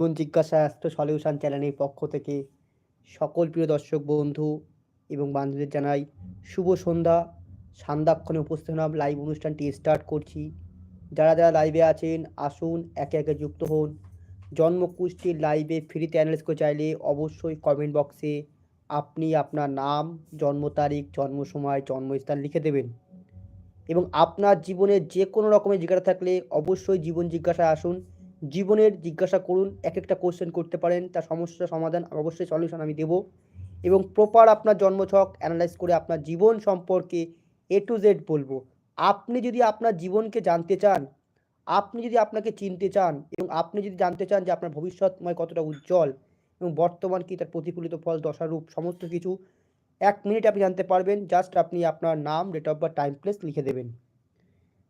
জীবন জিজ্ঞাসা astro solution চ্যানেলের পক্ষ থেকে। সকল প্রিয় দর্শক, বন্ধু এবং বান্ধবীদের জানাই শুভ সন্ধ্যা। সান্দাক্ষণে উপস্থিত হলাম লাইভ অনুষ্ঠানটি স্টার্ট করছি। যারা যারা লাইভে আছেন, আসুন, একে একে যুক্ত হন। জন্মকুষ্ঠির লাইভে ফ্রিতে অ্যানালাইজ করে চাইলে অবশ্যই কমেন্ট বক্সে আপনি আপনার নাম, জন্ম তারিখ, জন্ম সময়, জন্মস্থান লিখে দেবেন। এবং আপনার জীবনে যে কোনো রকমের জিজ্ঞাসা থাকলে অবশ্যই জীবন জিজ্ঞাসায় আসুন। জীবনের জিজ্ঞাসা করুন এক একটা কোশ্চেন করতে পারেন, তার সমস্যার সমাধান অবশ্যই সলিউশন আমি দেব এবং প্রপার আপনার জন্মছক অ্যানালাইজ করে আপনার জীবন সম্পর্কে এ টু জেড বলব। আপনি যদি আপনার জীবনকে জানতে চান, আপনি যদি আপনাকে চিনতে চান এবং আপনি যদি জানতে চান যে আপনার ভবিষ্যৎময় কতটা উজ্জ্বল এবং বর্তমান কি তার প্রতিফলিত ফল, দশারূপ, সমস্ত কিছু, এক মিনিট আপনি জানতে পারবেন জাস্ট আপনি আপনার নাম date of birth time place লিখে দেবেন।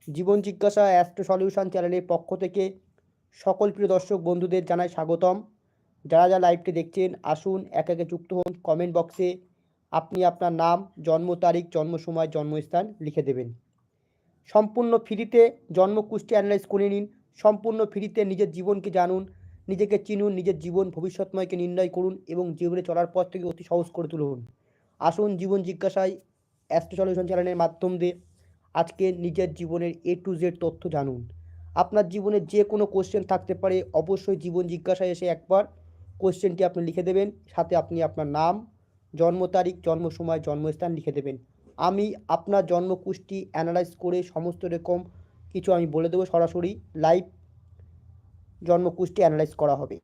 জীবন জিজ্ঞাসা অ্যাস্ট্রো সলিউশন চ্যানেলের পক্ষ থেকে সকল প্রিয় দর্শক বন্ধুদের জানাই স্বাগতম। যারা যারা লাইভটি দেখছেন, আসুন, এক একে যুক্ত হন কমেন্ট বক্সে আপনি আপনার নাম, জন্ম তারিখ, জন্ম সময়, জন্মস্থান লিখে দেবেন। সম্পূর্ণ ফ্রিতে জন্ম কুষ্টি অ্যানালাইজ করে নিন, সম্পূর্ণ ফ্রিতে নিজের জীবনকে জানুন, নিজেকে চিনুন, নিজের জীবন ভবিষ্যৎময়কে নির্ণয় করুন এবং জীবনে চলার পথ থেকে অতি সহজ করে তুলুন। আসুন, জীবন জিজ্ঞাসায় অ্যাস্ট্রো সলিউশন চ্যানেলের মাধ্যম দিয়ে আজকে নিজের জীবনের এ টু জেড তথ্য জানুন। আপনার জীবনে যে কোনো কোশ্চেন থাকতে পারে, অবশ্যই জীবন জিজ্ঞাসায় এসে একবার কোশ্চেনটি আপনি লিখে দেবেন, সাথে আপনি আপনার নাম, জন্ম তারিখ, জন্ম সময়, জন্মস্থান লিখে দেবেন। আমি আপনার জন্মকুষ্টি অ্যানালাইজ করে সমস্ত রকম কিছু আমি বলে দেবো সরাসরি লাইভ জন্মকুষ্টি অ্যানালাইজ করা হবে।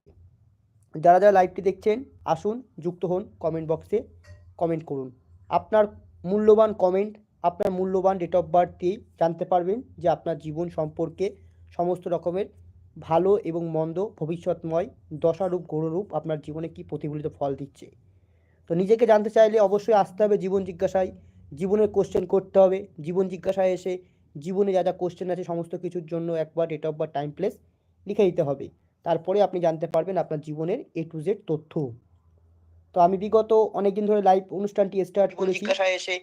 যারা যারা লাইভটি দেখছেন, আসুন, যুক্ত হন কমেন্ট বক্সে কমেন্ট করুন। আপনার মূল্যবান কমেন্ট আপনার মূল্যবান ডেট অফ বার্থ দিয়েই জানতে পারবেন যে আপনার জীবন সম্পর্কে সমস্ত রকমের ভালো এবং মন্দ ভবিষ্যৎময় দশারূপ গৌররূপ আপনার জীবনে কি প্রতিফলিত ফল দিচ্ছে। তো নিজেকে জানতে চাইলে অবশ্যই আসতে হবে জীবন জিজ্ঞাসায়। জীবনের কোশ্চেন করতে হবে। জীবন জিজ্ঞাসায় এসে জীবনে যা যা কোশ্চেন আছে সমস্ত কিছুর জন্য একবার date of birth time place লিখে দিতে হবে। তারপরে আপনি জানতে পারবেন আপনার জীবনের এ টু জেড তথ্য। তো আমি বিগত অনেকদিন ধরে লাইভ অনুষ্ঠানটি স্টার্ট করেছি। এসে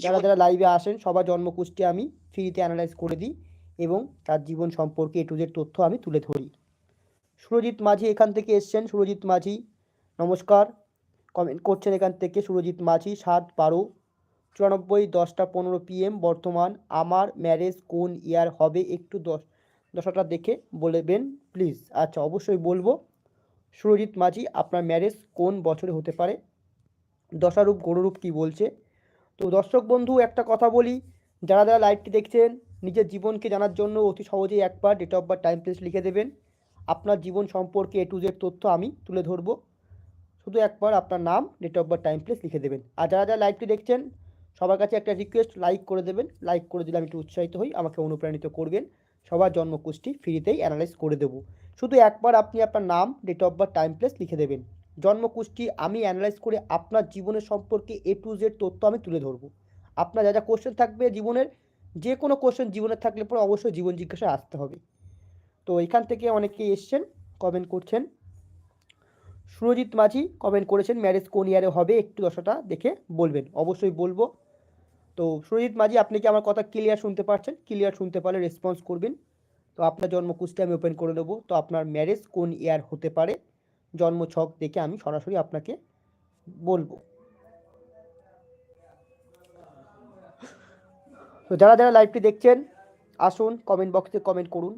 যারা যারা লাইভে আসেন সবার জন্মকুষ্টি আমি ফ্রিতে অ্যানালাইজ করে দিই। এবং তার জীবন সম্পর্কে এ টু জেড তথ্য আমি তুলে ধরি। সুরজিৎ মাঝি এখান থেকে এসছেন। সুরজিৎ মাঝি, নমস্কার। কমেন্ট করছেন এখান থেকে সুরজিৎ মাঝি, সাত বারো, চুরানব্বই, দশটা পনেরো পিএম বর্তমান আমার ম্যারেজ কোন ইয়ার হবে একটু দশ, দশটা দেখে বলবেন প্লিজ আচ্ছা অবশ্যই বলব, সুরজিৎ মাঝি আপনার ম্যারেজ কোন বছরে হতে পারে? দশারূপ, গৌররূপ কি বলছে? তো দর্শক বন্ধু, একটা কথা বলি, যারা যারা লাইভটি দেখছেন নিজের জীবনকে জানার জন্য অতি সহজেই একবার date of birth time place লিখে দেবেন। আপনার জীবন সম্পর্কে এ টু জেড তথ্য আমি তুলে ধরবো। শুধু একবার আপনার নাম date of birth time place লিখে দেবেন। আর যারা যারা লাইভটি দেখছেন, সবার কাছে একটা রিকোয়েস্ট লাইক করে দেবেন। লাইক করে দিলে আমি একটু উৎসাহিত হই, আমাকে অনুপ্রাণিত করবেন। সবার জন্মকুষ্টি ফ্রিতেই অ্যানালাইজ করে দেবো। শুধু একবার আপনি আপনার নাম date of birth time place লিখে দেবেন। জন্মকুষ্টি আমি অ্যানালাইজ করে আপনার জীবনের সম্পর্কে এ টু জেড তথ্য আমি তুলে ধরবো। আপনার যা যা কোশ্চেন থাকবে জীবনের যে কোনো কোশ্চেন জীবনে থাকলে পরে অবশ্যই জীবন জিজ্ঞাসা আসতে হবে। তো এখান থেকে অনেকেই এসছেন কমেন্ট করছেন। সুরজিৎ মাঝি কমেন্ট করেছেন ম্যারেজ কোন ইয়ারে হবে? একটু দশাটা দেখে বলবেন। অবশ্যই বলব। তো সুরজিৎ মাঝি, আপনি কি আমার কথা ক্লিয়ার শুনতে পারছেন? ক্লিয়ার শুনতে পারলে রেসপন্স করবেন। তো আপনার জন্মকুষ্টি আমি ওপেন করে দেবো। তো আপনার ম্যারেজ কোন ইয়ার হতে পারে? জন্ম ছক দেখে আমি সরাসরি আপনাকে বলব। তো যারা যারা লাইভটি দেখছেন, আসুন কমেন্ট বক্সে কমেন্ট করুন।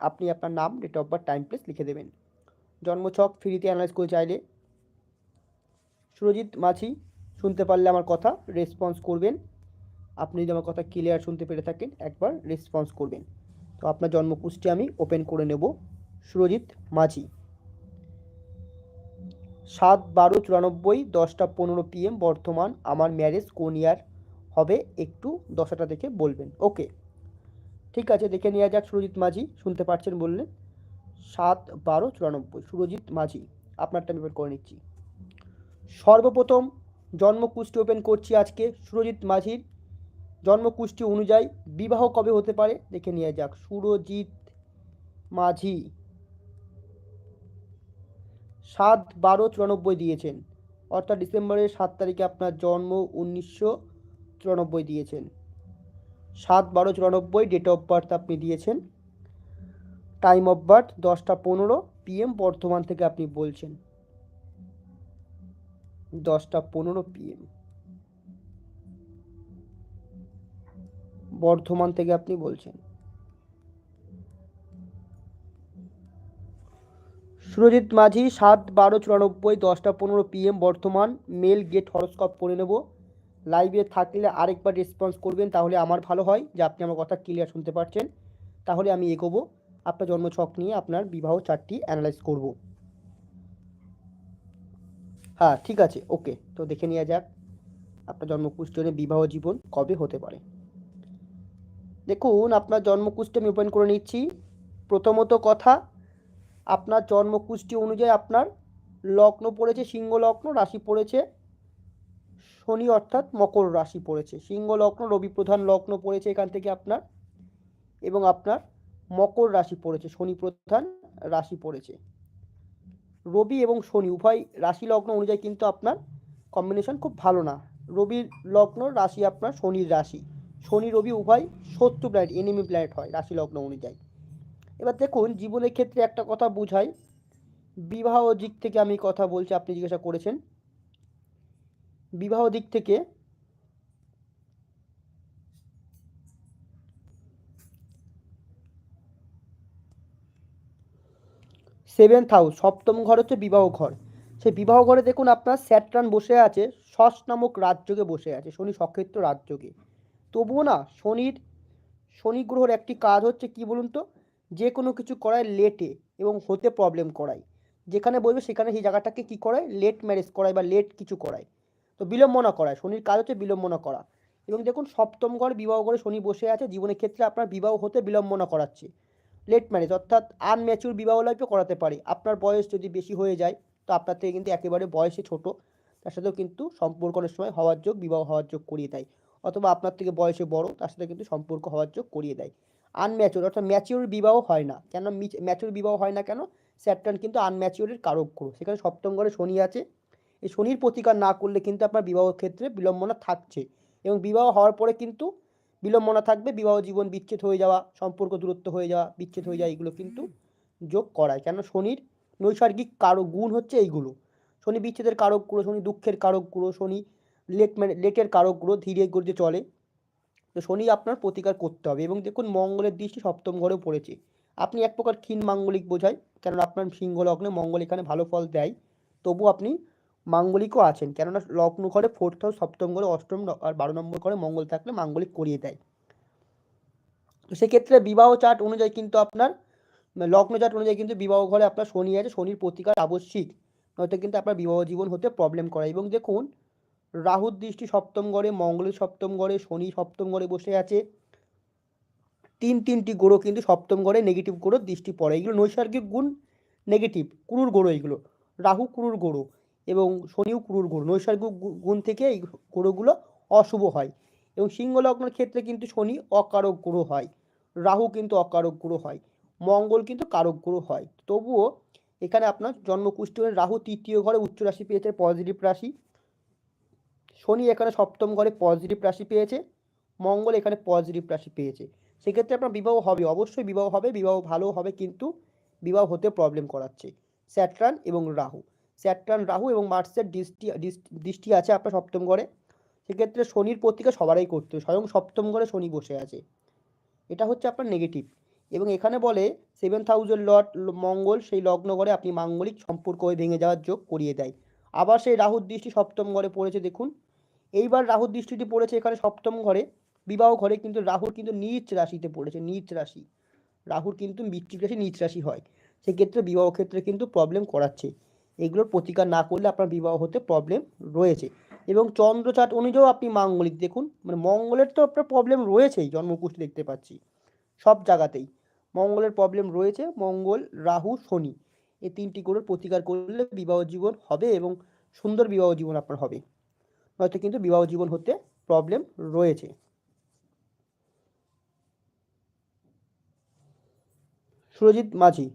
আপনি আপনার নাম date of birth time place লিখে দেবেন। জন্মছক ফ্রিতে অ্যানালাইজ করে চাইলে। সুরজিৎ মাঝি, শুনতে পারলে আমার কথা রেসপন্স করবেন। আপনি যদি আমার কথা ক্লিয়ার শুনতে পেরে থাকেন, একবার রেসপন্স করবেন। তো আপনার জন্মকুষ্টি আমি ওপেন করে নেব। সুরজিৎ মাঝি। সাত বারো চুরানব্বই, দশটা পনেরো পিএম বর্তমান আমার ম্যারেজ কোন ইয়ার হবে, একটু দশটা দেখে বলবেন। ওকে। ঠিক আছে, দেখে নেওয়া যাক সুরজিৎ মাঝি, শুনতে পাচ্ছেন বললেন? সাত বারো চুরানব্বই, সুরজিৎ মাঝি, আপনারটা আমি করে নিচ্ছি। সর্বপ্রথম জন্মকুষ্টি ওপেন করছি আজকে সুরজিৎ মাঝির। জন্মকুষ্টি অনুযায়ী বিবাহ কবে হতে পারে? দেখে নেওয়া যাক, সুরজিৎ মাঝি। সাত বারো চুরানব্বই দিয়েছেন, অর্থাৎ ডিসেম্বরের সাত তারিখে আপনার জন্ম উনিশশো চুরানব্বই দিয়েছেন। সাত বারো চুরানব্বই ডেট অফ বার্থ আপনি দিয়েছেন। টাইম অফ বার্থ দশটা পনেরো পিএম বর্ধমান থেকে আপনি বলছেন। দশটা পনেরো পিএম বর্ধমান থেকে আপনি বলছেন। সুরজিৎ মাঝি সাত বারো চুরানব্বই দশটা পনেরো পিএম বর্তমান। মেল গেট হরস্কোপ করে নেব। লাইভে থাকলে আরেকবার রেসপন্স করবেন, তাহলে আমার ভালো হয়। যে আপনি আমার কথা ক্লিয়ার শুনতে পারছেন। তাহলে আমি এগোবো। আপনার জন্মছক নিয়ে আপনার বিবাহ চারটি অ্যানালাইজ করব। হ্যাঁ ঠিক আছে ওকে তো দেখে নেওয়া যাক আপনার জন্মকুষ্ঠনে বিবাহ জীবন কবে হতে পারে। দেখুন, আপনার জন্মকুষ্ঠে আমি ওপেন করে নিচ্ছি। প্রথমত কথা, আপনার জন্মকুষ্ঠী অনুযায়ী আপনার লগ্ন পড়েছে সিংহ লগ্ন রাশি পড়েছে। শনি অর্থাৎ মকর রাশি পড়েছে। সিংহ লগ্ন, রবি প্রধান লগ্ন পড়েছে এখান থেকে আপনার। এবং আপনার মকর রাশি পড়েছে, শনি প্রধান রাশি পড়েছে। রবি এবং শনি, উভয় রাশি লগ্ন অনুযায়ী কিন্তু আপনার কম্বিনেশন খুব ভালো না। রবির লগ্ন রাশি আপনার শনির রাশি। শনি, রবি উভয় শত্রু প্ল্যানেট এনিমি প্ল্যানেট হয় রাশি লগ্ন অনুযায়ী। এবার দেখুন, জীবনের ক্ষেত্রে একটা কথা বুঝাই। বিবাহ দিক থেকে আমি কথা বলছি, আপনি জিজ্ঞাসা করেছেন। বিবাহ দিক থেকে সেভেন্থ হাউস সপ্তম ঘর হচ্ছে বিবাহ ঘর। সেই বিবাহ ঘরে দেখুন আপনার স্যাটরান বসে আছে শস নামক রাজযোগে বসে আছে, শনি সক্ষেত্র রাজযোগে। তবুও না, শনির, শনি গ্রহর একটি কাজ হচ্ছে কি বলুন তো? যে কোনো কিছু করায় লেটে এবং হতে প্রবলেম করায়। যেখানে বলবে সেখানে সেই জায়গাটাকে কি করায়? লেট ম্যারেজ করায় বা লেট কিছু করায়। তো বিলম্বনা করায় শনির কাজ হচ্ছে বিলম্বনা করা। এবং দেখুন, সপ্তম ঘর বিবাহ ঘরে শনি বসে আছে, জীবনের ক্ষেত্রে আপনার বিবাহ হতে বিলম্বনা করাচ্ছে। লেট ম্যারেজ অর্থাৎ আনম্যাচিউর বিবাহ লাইফে করাতে পারে। আপনার বয়স যদি বেশি হয়ে যায়, তো আপনার থেকে কিন্তু একেবারে বয়সে ছোট। তার সাথেও কিন্তু সম্পর্ক অনেক সময় হওয়ার যোগ, বিবাহ হওয়ার যোগ করিয়ে দেয়। অথবা আপনার থেকে বয়সে বড়, তার সাথে কিন্তু সম্পর্ক হওয়ার যোগ করিয়ে দেয়। আনম্যাচিউর অর্থাৎ ম্যাচিউর বিবাহ হয় না। কেন ম্যাচিউর বিবাহ হয় না কেন? স্যাপটার্ন কিন্তু আনম্যাচিউরের কারক গ্রহ। সেখানে সপ্তম ঘরে শনি আছে এই শনির প্রতিকার না করলে কিন্তু আপনার বিবাহ ক্ষেত্রে বিলম্বনা থাকছে এবং বিবাহ হওয়ার পরে কিন্তু বিলম্বনা থাকবে, বিবাহ জীবন বিচ্ছেদ হয়ে যাওয়া, সম্পর্ক দূরত্ব হয়ে যাওয়া, বিচ্ছেদ হয়ে যাওয়া, এগুলো কিন্তু যোগ করায়। কেন শনির নৈসর্গিক কারক গুণ হচ্ছে এইগুলো। শনি বিচ্ছেদের কারকগুলো, শনি দুঃখের কারকগুলো, শনি লেট মানে লেটের কারকগুলো ধীরে গতিতে চলে। তো শনি আপনার প্রতিকার করতে হবে এবং দেখুন মঙ্গলের দৃষ্টি সপ্তম ঘরেও পড়েছে। আপনি এক প্রকার ক্ষীণ মাঙ্গলিক বোঝায়, কেননা আপনার সিংহ লগ্নে মঙ্গল এখানে ভালো ফল দেয়। তবু আপনি মাঙ্গলিকও আছেন। কেননা লগ্ন ঘরে ফোর্থ হাউস, সপ্তম ঘরে অষ্টম আর বারো নম্বর ঘরে মঙ্গল থাকলে মাঙ্গলিক করিয়ে দেয়। তো সেক্ষেত্রে বিবাহ চার্ট অনুযায়ী কিন্তু আপনার, লগ্ন চার্ট অনুযায়ী কিন্তু বিবাহ ঘরে আপনার শনি আছে, শনির প্রতিকার আবশ্যিক। নয়তো কিন্তু আপনার বিবাহ জীবন হতে প্রবলেম করে এবং দেখুন, রাহুর দৃষ্টি সপ্তম ঘরে মঙ্গলের সপ্তম ঘরে, শনি সপ্তম ঘরে বসে আছে। তিন তিনটি গ্রহ কিন্তু সপ্তম ঘরে নেগেটিভ গ্রহ দৃষ্টি পড়ে। এগুলো নৈসর্গিক গুণ নেগেটিভ কুরুর গ্রহ এগুলো। রাহু কুরুর গ্রহ। এবং শনিও কুরুর গুণ। নৈসর্গিক গুণ থেকে এই গ্রহগুলো অশুভ হয় এবং সিংহ লগ্নের ক্ষেত্রে কিন্তু শনি অকারক গ্রহ হয়। রাহু কিন্তু অকারক গ্রহ হয়। মঙ্গল কিন্তু কারক গ্রহ হয়। তবুও এখানে আপনার জন্মকুষ্ঠ রাহু তৃতীয় ঘরে উচ্চ রাশি পেয়েছে পজিটিভ রাশি। শনি এখানে সপ্তম ঘরে পজিটিভ রাশি পেয়েছে, মঙ্গল এখানে পজিটিভ রাশি পেয়েছে। সেক্ষেত্রে আপনার বিবাহ হবে, অবশ্যই বিবাহ হবে, বিবাহ ভালো হবে, কিন্তু বিবাহ হতে প্রবলেম করাচ্ছে। স্যাট্রান এবং রাহু। স্যাট্রান, রাহু এবং মার্সের দৃষ্টি দৃষ্টি আছে আপনার সপ্তম ঘরে সেক্ষেত্রে শনির পত্রিকা সবারই করতে স্বয়ং সপ্তম ঘরে শনি বসে আছে। এটা হচ্ছে আপনার নেগেটিভ এবং এখানে বলে সেভেন্থ হাউসের লট মঙ্গল, সেই লগ্ন ঘরে আপনি মাঙ্গলিক সম্পর্ক ভেঙে যাওয়ার যোগ করিয়ে দেয়। আবার সেই রাহুর দৃষ্টি সপ্তম ঘরে পড়েছে, দেখুন। এইবার রাহুর দৃষ্টিটি পড়েছে এখানে সপ্তম ঘরে বিবাহ ঘরে কিন্তু রাহুর কিন্তু নিচ রাশিতে পড়েছে, নিচ রাশি। রাহুর কিন্তু বৃশ্চিক রাশি নিচ রাশি হয়। সেক্ষেত্রে বিবাহ ক্ষেত্রে কিন্তু প্রবলেম করাচ্ছে। এগুলোর প্রতিকার না করলে আপনার বিবাহ হতে প্রবলেম রয়েছে। এবং চন্দ্রচাট অনুযায়ীও আপনি মাঙ্গলিক দেখুন মানে মঙ্গলের তো আপনার প্রবলেম রয়েছেই, জন্মকুষ্ঠী দেখতে পাচ্ছি, সব জায়গাতেই। মঙ্গলের প্রবলেম রয়েছে, মঙ্গল, রাহু, শনি, এই তিনটি গ্রহের প্রতিকার করলে বিবাহ জীবন হবে এবং সুন্দর বিবাহ জীবন আপনার হবে। নয়তো কিন্তু বিবাহ জীবন হতে প্রবলেম রয়েছে। সুরজিৎ মাঝি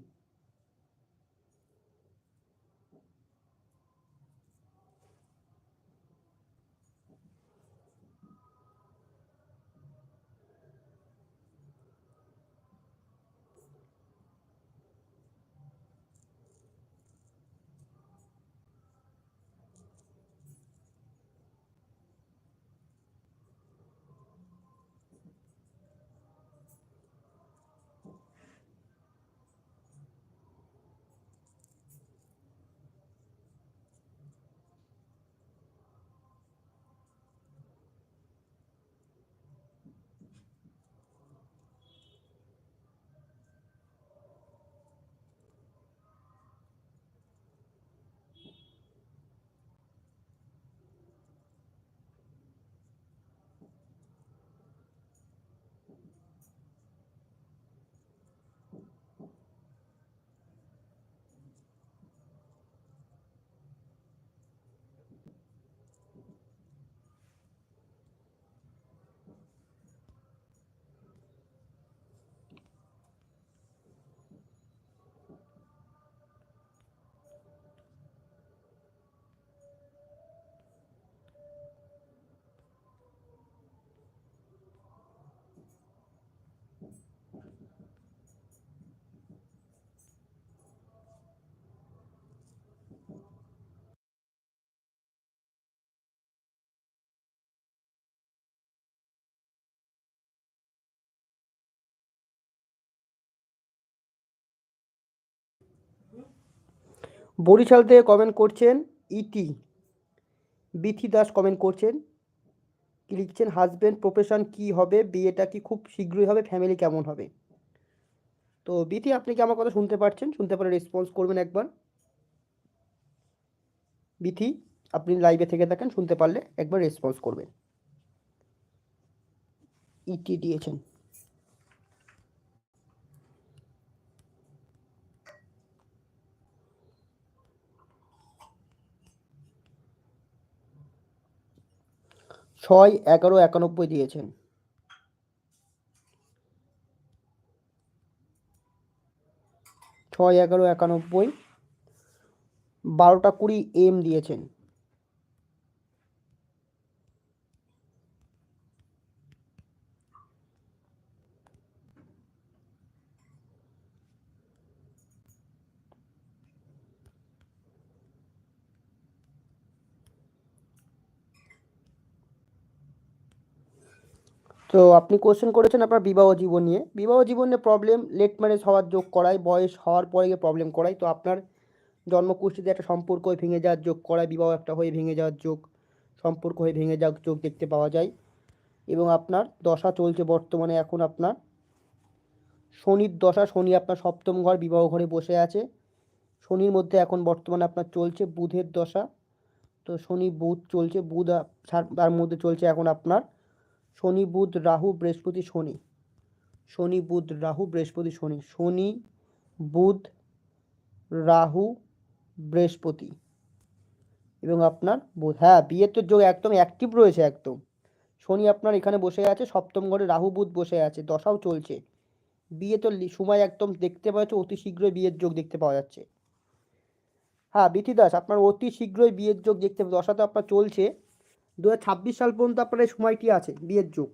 বরিশাল থেকে কমেন্ট করছেন ইটি বিথি দাস কমেন্ট করছেন। লিখছেন? হাজবেন্ড প্রফেশন কি হবে? বিয়েটা কি খুব শীঘ্রই হবে? ফ্যামিলি কেমন হবে? তো বিথি, আপনি কি আমার কথা শুনতে পারছেন? শুনতে পারে রেসপন্স করবেন একবার। বিথি, আপনি লাইভে থেকে থাকেন, শুনতে পারলে একবার রেসপন্স করবেন। ইটি দিয়েছেন। ছয় এগারো একানব্বই দিয়েছেন। ছয় এগারো একানব্বই বারোটা কুড়ি এম দিয়েছেন। তো আপনি কোশ্চেন করেছেন আপনার বিবাহ জীবন নিয়ে। বিবাহ জীবনে প্রবলেম লেট ম্যারেজ হওয়ার যোগ করায়, বয়স হওয়ার পরে গিয়ে প্রবলেম করায়। তো আপনার জন্মকুষ্ঠিতে একটা সম্পর্ক হয়ে ভেঙে যাওয়ার যোগ করায়, বিবাহ একটা হয়ে ভেঙে যাওয়ার যোগ, সম্পর্ক হয়ে ভেঙে যাওয়ার যোগ দেখতে পাওয়া যায়। এবং আপনার দশা চলছে বর্তমানে, এখন আপনার শনির দশা, শনি আপনার সপ্তম ঘর, বিবাহ ঘরে বসে আছে। শনির মধ্যে এখন বর্তমানে আপনার চলছে বুধের দশা। তো শনি বুধ চলছে, বুধ তার মধ্যে চলছে এখন আপনার শনি, বুধ, রাহু, বৃহস্পতি, শনি। শনি, বুধ, রাহু, বৃহস্পতি, শনি। শনি, বুধ, রাহু, বৃহস্পতি। এবং আপনার বুধ। হ্যাঁ বিয়ের তো যোগ একদম অ্যাক্টিভ রয়েছে একদম। শনি আপনার এখানে বসে আছে, সপ্তম ঘরে রাহু, বুধ বসে আছে, দশাও চলছে। বিয়ে তো সময় একদম দেখতে পাওয়া যাচ্ছে, অতি শীঘ্রই বিয়ের যোগ দেখতে পাওয়া যাচ্ছে। হ্যাঁ বিথি দাস আপনার অতি শীঘ্রই বিয়ের যোগ দেখতে দশা তো আপনার চলছে। দু হাজার ছাব্বিশ সাল পর্যন্ত আপনার এই সময়টি আছে, বিয়ের যোগ।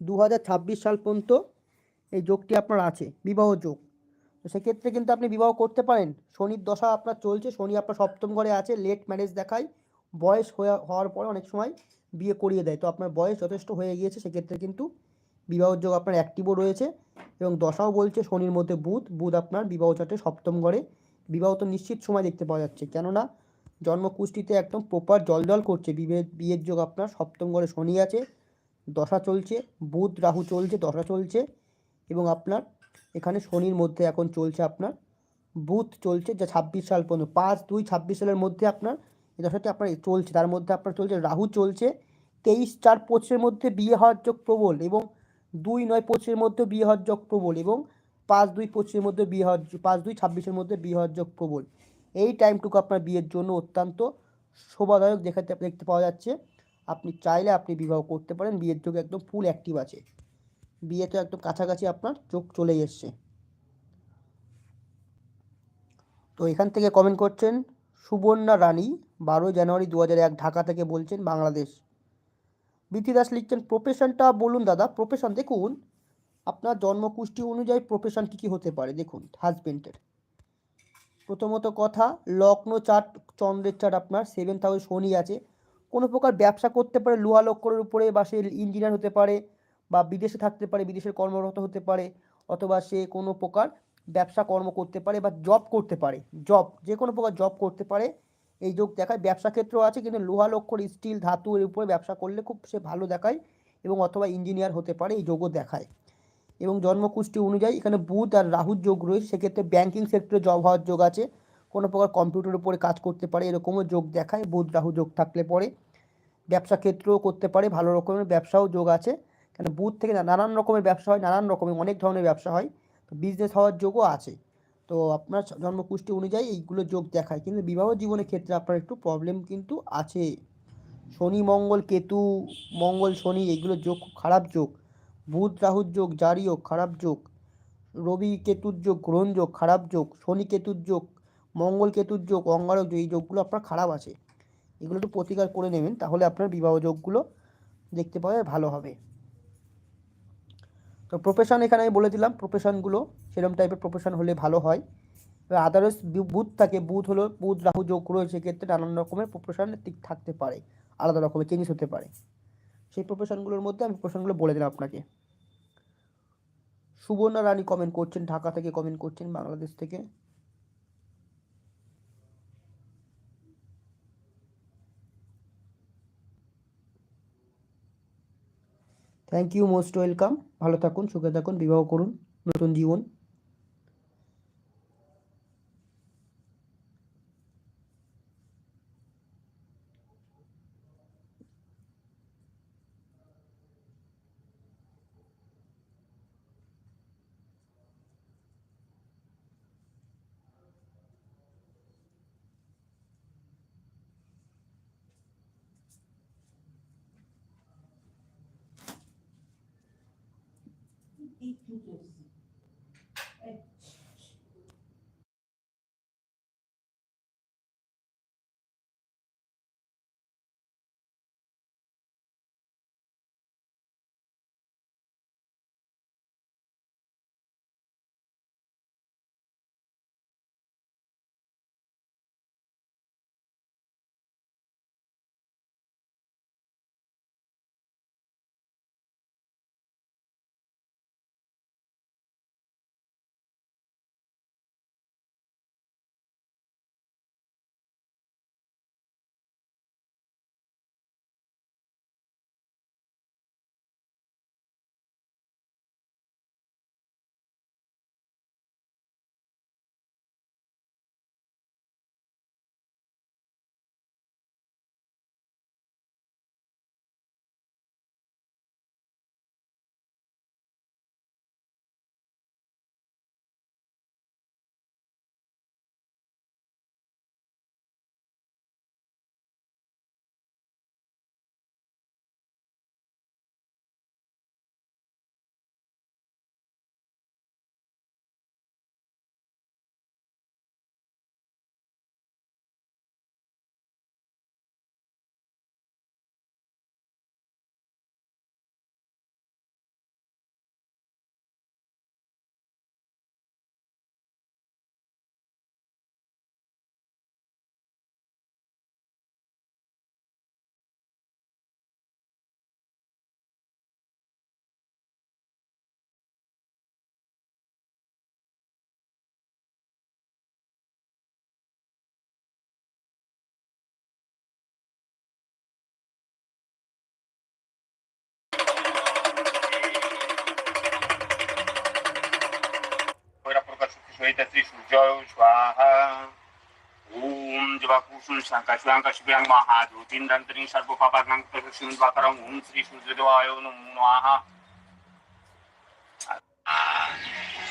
দু হাজার ছাব্বিশ সাল পর্যন্ত এই যোগটি আপনার আছে, বিবাহ যোগ। তো সেক্ষেত্রে কিন্তু আপনি বিবাহ করতে পারেন। শনির দশা আপনার চলছে, শনি আপনার সপ্তম ঘরে আছে লেট ম্যারেজ দেখায়, বয়স হওয়ার পরে অনেক সময় বিয়ে করিয়ে দেয়। তো আপনার বয়স যথেষ্ট হয়ে গিয়েছে, সেক্ষেত্রে কিন্তু বিবাহ যোগ আপনার অ্যাক্টিভও রয়েছে এবং দশাও বলছে শনির মধ্যে বুধ বুধ আপনার বিবাহ চাটে সপ্তম ঘরে। বিবাহ তো নিশ্চিত সময় দেখতে পাওয়া যাচ্ছে। কেননা জন্মকুষ্ঠিতে একদম প্রপার জল জল করছে। বিয়ের বিয়ের যোগ আপনার সপ্তম ঘরে শনি আছে, দশা চলছে, বুধ, রাহু চলছে, দশা চলছে এবং আপনার এখানে শনির মধ্যে এখন চলছে আপনার বুধ চলছে যা ছাব্বিশ সাল পর্যন্ত। পাঁচ, দুই, ছাব্বিশ সালের মধ্যে আপনার এই দশাটি আপনার চলছে, তার মধ্যে আপনার চলছে রাহু চলছে, তেইশ, চার, পঁচিশের মধ্যে বিয়ে হওয়ার যোগ প্রবল এবং দুই, নয়, পঁচিশের মধ্যে বিয়ে হওয়ার যোগ প্রবল এবং পাঁচ, দুই, পঁচিশের মধ্যে বিয়ে হওয়ার, পাঁচ, দুই, ছাব্বিশের মধ্যে বিয়ে হওয়ার যোগ প্রবল। এই টাইমটুকু আপনার বিয়ের জন্য অত্যন্ত শোভাদায়ক দেখাতে দেখতে পাওয়া যাচ্ছে। আপনি চাইলে আপনি বিবাহ করতে পারেন। বিয়ের যোগ একদম ফুল অ্যাক্টিভ আছে। বিয়ে তো একদম কাছাকাছি আপনার চোখ চলে এসছে। তো এখান থেকে কমেন্ট করছেন, সুবর্ণা রানী, বারো জানুয়ারি দু এক, ঢাকা থেকে বলছেন বাংলাদেশ। বিথি দাস লিখছেন প্রফেশনটা বলুন দাদা প্রফেশন দেখুন। আপনার জন্মকুষ্টি অনুযায়ী প্রফেশন কী কী হতে পারে? দেখুন হাজবেন্ডের প্রথমত কথা, লগ্ন চার্ট চন্দ্রের চার্ট আপনার সেভেন হাউস শনি আছে। কোনো প্রকার ব্যবসা করতে পারে, লোহা লক্করের উপরে বা সে ইঞ্জিনিয়ার হতে পারে বা বিদেশে থাকতে পারে, বিদেশের কর্মরত হতে পারে অথবা সে কোনো প্রকার ব্যবসা কর্ম করতে পারে বা জব করতে পারে। জব যে কোনো প্রকার জব করতে পারে। এই যোগ দেখায় ব্যবসা ক্ষেত্রেও আছে, কিন্তু লোহা লক্কর স্টিল ধাতু এর উপরে ব্যবসা করলে খুব সে ভালো দেখায় এবং অথবা ইঞ্জিনিয়ার হতে পারে, এই যোগও দেখায়। এবং জন্মকুষ্টি অনুযায়ী এখানে বুধ আর রাহুর যোগ রয়েছে, সেক্ষেত্রে ব্যাঙ্কিং সেক্টরে জব হওয়ার যোগ আছে। কোনো প্রকার কম্পিউটারের উপরে কাজ করতে পারে, এরকমও যোগ দেখায়, বুধ রাহু যোগ থাকলে পরে। ব্যবসা ক্ষেত্রেও করতে পারে, ভালো রকমের ব্যবসাও যোগ আছে। কেন বুধ থেকে নানান রকমের ব্যবসা হয়, নানান রকমের, অনেক ধরনের ব্যবসা হয়, তো বিজনেস হওয়ার যোগও আছে। তো আপনার জন্মকুষ্টি অনুযায়ী এইগুলো যোগ দেখায়, কিন্তু বিবাহ জীবনের ক্ষেত্রে আপনার একটু প্রবলেম কিন্তু আছে। শনি, মঙ্গল, কেতু, মঙ্গল, শনি, এইগুলো যোগ, খুব খারাপ যোগ। বুধ রাহুর যোগ, জারি যোগ, খারাপ যোগ, রবি কেতুর যোগ, গ্রহণ যোগ, খারাপ যোগ, শনি কেতুর যোগ, মঙ্গল কেতুর যোগ, অঙ্গারক যোগ, এই যোগগুলো আপনার খারাপ আছে। এগুলো একটু প্রতিকার করে নেবেন, তাহলে আপনার বিবাহ যোগগুলো দেখতে পাওয়া ভালো হবে। তো প্রফেশন এখানে আমি বলে দিলাম প্রফেশনগুলো সেরকম টাইপের প্রফেশন হলে ভালো হয়। আদারওয়াইজ বুধ থাকে বুধ হলো বুধ রাহু যোগ রয়েছে সেক্ষেত্রে নানান রকমের প্রফেশন থাকতে পারে, আলাদা রকমের চেঞ্জ হতে পারে। সেই প্রফেশনগুলোর মধ্যে আমি প্রফেশনগুলো বলে দিলাম আপনাকে। সুবর্ণা রানী কমেন্ট করছেন, ঢাকা থেকে কমেন্ট করছেন, বাংলাদেশ থেকে। থ্যাংক ইউ মোস্ট ওয়েলকাম ভালো থাকুন, সুখে থাকুন, বিবাহ করুন, নতুন জীবন। e tudo assim.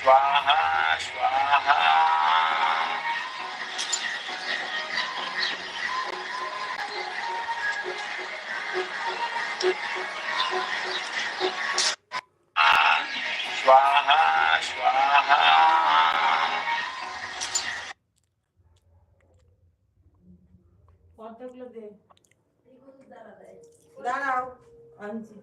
Swaha, swaha. Swaha. Anzi